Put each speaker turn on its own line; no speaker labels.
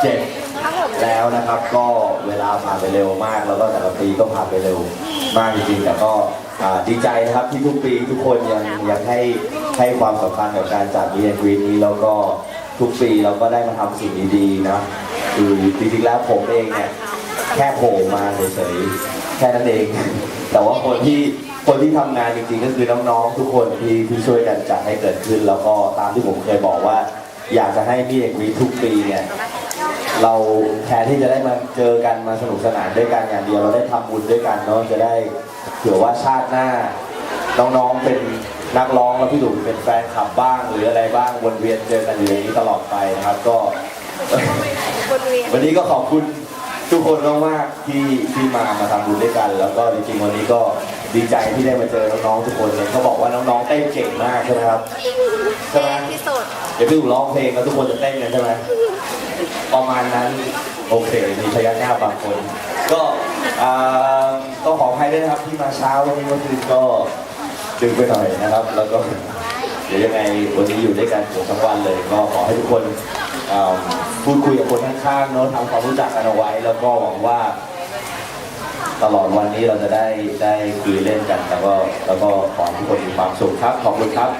7 แล้วนะครับ ก็เวลาผ่านไปเร็วมาก แล้วก็แต่ละปีก็ผ่านไปเร็วมากจริงๆแต่ก็ดีใจนะครับที่ทุกปีทุกคนยังยังให้ให้ความสำคัญกับการจัดมีแอนกรีนนี้แล้วก็ทุกปีเราก็ได้มาทำสิ่งดีๆนะคือจริงๆแล้วผมเองเนี่ยแค่โผล่มาเฉยๆแค่นั้นเอง แต่ว่าคนที่คนที่ทำงานจริงๆก็คือน้องๆทุกคนที่ที่ช่วยกันจัดให้เกิดขึ้น แล้วก็ตามที่ผมเคยบอกว่า อยากจะให้พี่เอกวีทุกปีเนี่ยเราแทนที่จะได้มาเจอกันมาสนุกสนานด้วยกันอย่างเดียวเราได้ทำบุญด้วยกันเนาะจะได้เผื่อว่าชาติหน้า น้องๆเป็นนักร้องแล้วพี่หลุมเป็นแฟนคลับบ้าง หรืออะไรบ้างวนเวียนเจอกันอยู่อย่างนี้ตลอดไปนะครับ ก็ วันนี้ก็ขอบคุณ ทุกคนมากๆที่ที่มามาทำบุญด้วยกัน แล้วก็จริงๆวันนี้ก็ดีใจที่ได้มาเจอน้องๆทุกคนเลยเขาบอกว่าน้องๆเต้นเก่งมากใช่ไหมครับใช่ไหม
ที่สุด
เดี๋ยวพี่อู๋ร้องเพลงแล้วทุกคนจะเต้นกันใช่ไหมประมาณนั้นโอเคมีพยักหน้าบางคน ก็อ่าต้องขออภัยด้วยนะครับที่มาเช้าวันนี้เมื่อคืนก็ดึกไปหน่อยนะครับ แล้วก็เดี๋ยวยังไงวันนี้อยู่ด้วยกันเกือบทั้งวันเลย ก็ขอให้ทุกคนอ่า พูดคุยกับคนข้างๆเนาะทำความรู้จักกันเอาไว้ แล้วก็หวังว่า ตลอดวันนี้เราจะได้ได้คุยเล่นกัน แล้วก็แล้วก็ขอให้ทุกคนมีความสุขครับขอบคุณครับ